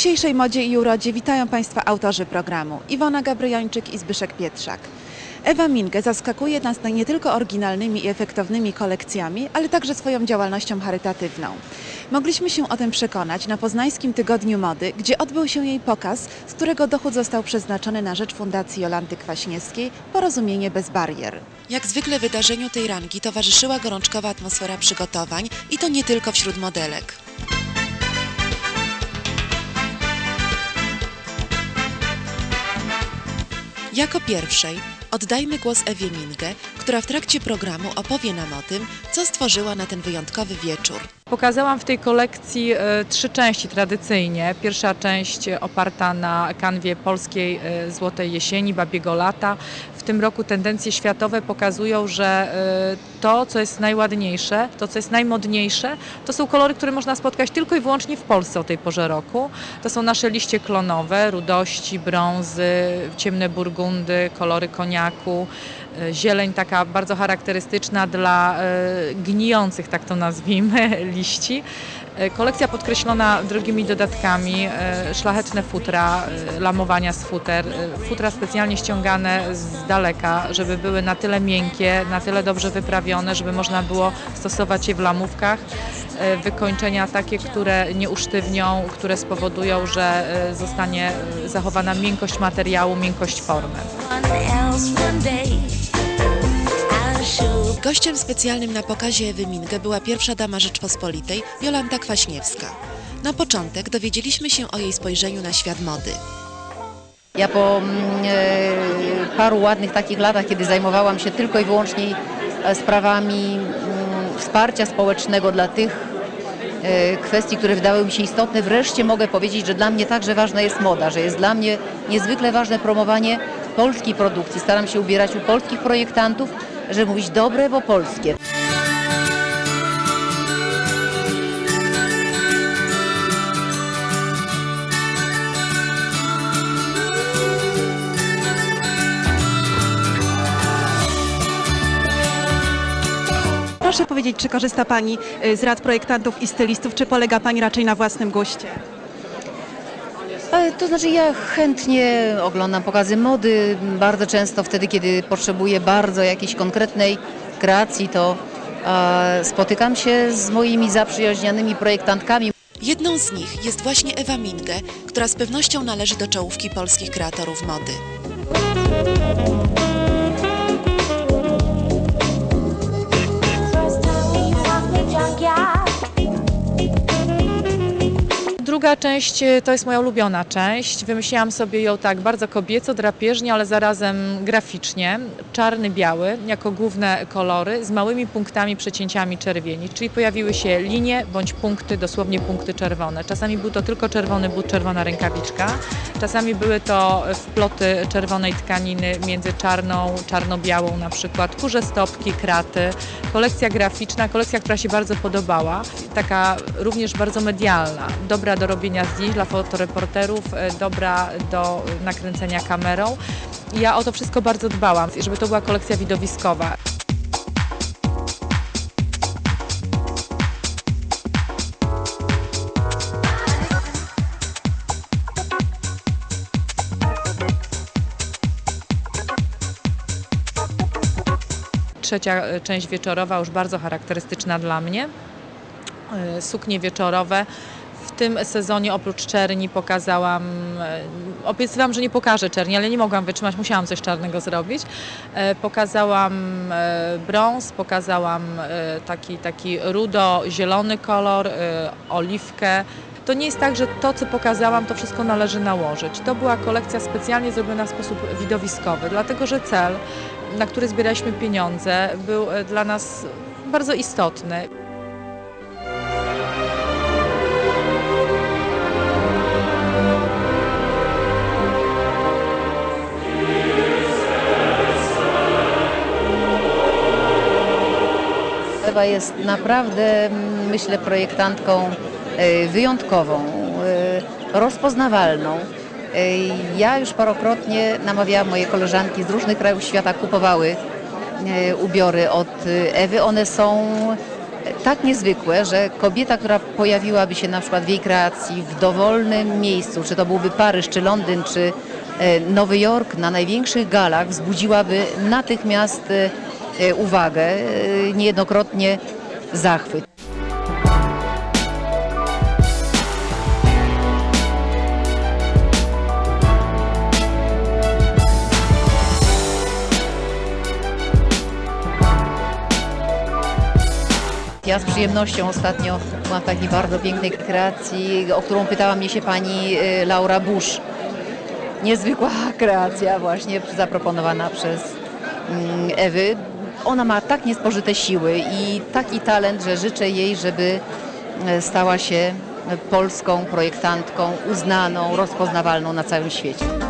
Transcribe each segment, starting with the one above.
dzisiejszej modzie i urodzie witają Państwa autorzy programu Iwona Gabryjończyk i Zbyszek Pietrzak. Ewa Minge zaskakuje nas nie tylko oryginalnymi i efektownymi kolekcjami, ale także swoją działalnością charytatywną. Mogliśmy się o tym przekonać na Poznańskim Tygodniu Mody, gdzie odbył się jej pokaz, z którego dochód został przeznaczony na rzecz Fundacji Jolanty Kwaśniewskiej Porozumienie bez barier. Jak zwykle wydarzeniu tej rangi towarzyszyła gorączkowa atmosfera przygotowań i to nie tylko wśród modelek. Jako pierwszej oddajmy głos Ewie Minge, która w trakcie programu opowie nam o tym, co stworzyła na ten wyjątkowy wieczór. Pokazałam w tej kolekcji e, trzy części tradycyjnie. Pierwsza część e, oparta na kanwie polskiej e, Złotej Jesieni, Babiego Lata. W tym roku tendencje światowe pokazują, że to, co jest najładniejsze, to, co jest najmodniejsze, to są kolory, które można spotkać tylko i wyłącznie w Polsce o tej porze roku. To są nasze liście klonowe, rudości, brązy, ciemne burgundy, kolory koniaku, zieleń taka bardzo charakterystyczna dla gnijących, tak to nazwijmy, liści. E, Kolekcja podkreślona drogimi dodatkami, e, szlachetne futra, e, lamowania z futer, futra specjalnie ściągane z daleka, żeby były na tyle miękkie, na tyle dobrze wyprawione, żeby można było stosować je w lamówkach. Wykończenia takie, które nie usztywnią, które spowodują, że zostanie zachowana miękkość materiału, miękkość formy. Gościem specjalnym na pokazie Ewy Minge była pierwsza dama Rzeczpospolitej, Jolanta Kwaśniewska. Na początek dowiedzieliśmy się o jej spojrzeniu na świat mody. Ja po mm, e, paru ładnych takich latach, kiedy zajmowałam się tylko i wyłącznie e, sprawami mm, wsparcia społecznego dla tych e, kwestii, które wydały mi się istotne, wreszcie mogę powiedzieć, że dla mnie także ważna jest moda, że jest dla mnie niezwykle ważne promowanie polskiej produkcji. Staram się ubierać u polskich projektantów, żeby mówić dobre, bo polskie. Proszę powiedzieć, czy korzysta Pani y, z rad projektantów i stylistów, czy polega Pani raczej na własnym guście? To znaczy ja chętnie oglądam pokazy mody, bardzo często wtedy, kiedy potrzebuję bardzo jakiejś konkretnej kreacji, to spotykam się z moimi zaprzyjaźnionymi projektantkami. Jedną z nich jest właśnie Ewa Minge, która z pewnością należy do czołówki polskich kreatorów mody. Druga część e, to jest moja ulubiona część. Wymyśliłam sobie ją tak bardzo kobieco, drapieżnie, ale zarazem graficznie. Czarny, biały jako główne kolory z małymi punktami, przecięciami czerwieni. Czyli pojawiły się linie bądź punkty, dosłownie punkty czerwone. Czasami był to tylko czerwony but, czerwona rękawiczka. Czasami były to wploty czerwonej tkaniny między czarną, czarno-białą na przykład, kurze stopki, kraty. Kolekcja graficzna, kolekcja, która się bardzo podobała. Taka również bardzo medialna, dobra do robienia zdjęć dla fotoreporterów, e, dobra do nakręcenia kamerą. Ja o to wszystko bardzo dbałam, żeby to była kolekcja widowiskowa. Trzecia e, część wieczorowa, już bardzo charakterystyczna dla mnie. E, Suknie wieczorowe. W tym sezonie oprócz czerni pokazałam, e, obiecywałam, że nie pokażę czerni, ale nie mogłam wytrzymać, musiałam coś czarnego zrobić. E, Pokazałam e, brąz, pokazałam taki, taki rudo-zielony kolor, oliwkę. To nie jest tak, że to, co pokazałam, to wszystko należy nałożyć. To była kolekcja specjalnie zrobiona w sposób widowiskowy, dlatego że cel, na który zbieraliśmy pieniądze, był dla nas bardzo istotny. Ewa jest naprawdę, myślę, projektantką e, wyjątkową, e, rozpoznawalną. E, Ja już parokrotnie namawiałam moje koleżanki z różnych krajów świata, kupowały ubiory od Ewy. One są tak niezwykłe, że kobieta, która pojawiłaby się na przykład w jej kreacji w dowolnym miejscu, czy to byłby Paryż, czy Londyn, czy Nowy Jork, na największych galach wzbudziłaby natychmiast uwagę, e, niejednokrotnie zachwyt. Ja z przyjemnością ostatnio byłam w takiej bardzo pięknej kreacji, o którą pytała mnie się pani y, Laura Bush. Niezwykła kreacja właśnie zaproponowana przez mm, Ewy. Ona ma tak niespożyte siły i taki talent, że życzę jej, żeby e, stała się polską projektantką uznaną, rozpoznawalną na całym świecie.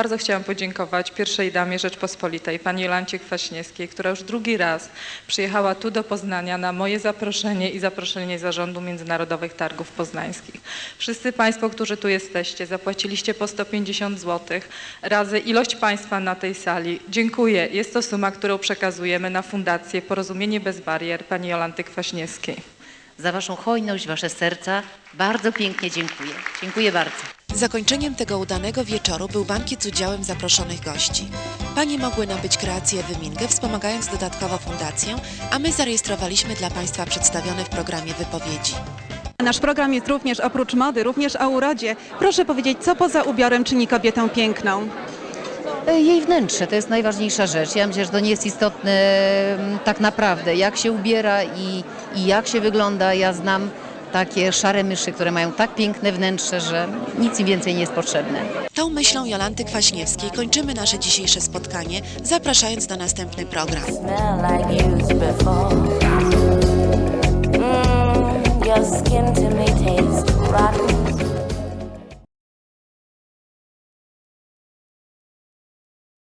Bardzo chciałam podziękować pierwszej damie Rzeczpospolitej, pani Jolancie Kwaśniewskiej, która już drugi raz przyjechała tu do Poznania na moje zaproszenie i zaproszenie Zarządu Międzynarodowych Targów Poznańskich. Wszyscy Państwo, którzy tu jesteście, zapłaciliście po 150 zł razy ilość Państwa na tej sali. Dziękuję. Jest to suma, którą przekazujemy na Fundację Porozumienie Bez Barier pani Jolanty Kwaśniewskiej. Za Waszą hojność, Wasze serca bardzo pięknie dziękuję. Dziękuję bardzo. Zakończeniem tego udanego wieczoru był bankiet z udziałem zaproszonych gości. Panie mogły nabyć kreację Wymingę, wspomagając dodatkowo fundację, a my zarejestrowaliśmy dla Państwa przedstawione w programie wypowiedzi. Nasz program jest również oprócz mody, również o urodzie. Proszę powiedzieć, co poza ubiorem czyni kobietę piękną? E, Jej wnętrze to jest najważniejsza rzecz. Ja myślę, że to nie jest istotne mm, tak naprawdę, jak się ubiera i, i jak się wygląda. Ja znam takie szare myszy, które mają tak piękne wnętrze, że nic im więcej nie jest potrzebne. Tą myślą Jolanty Kwaśniewskiej kończymy nasze dzisiejsze spotkanie, zapraszając na następny program. Smell like used before. Mm, your skin to me tastes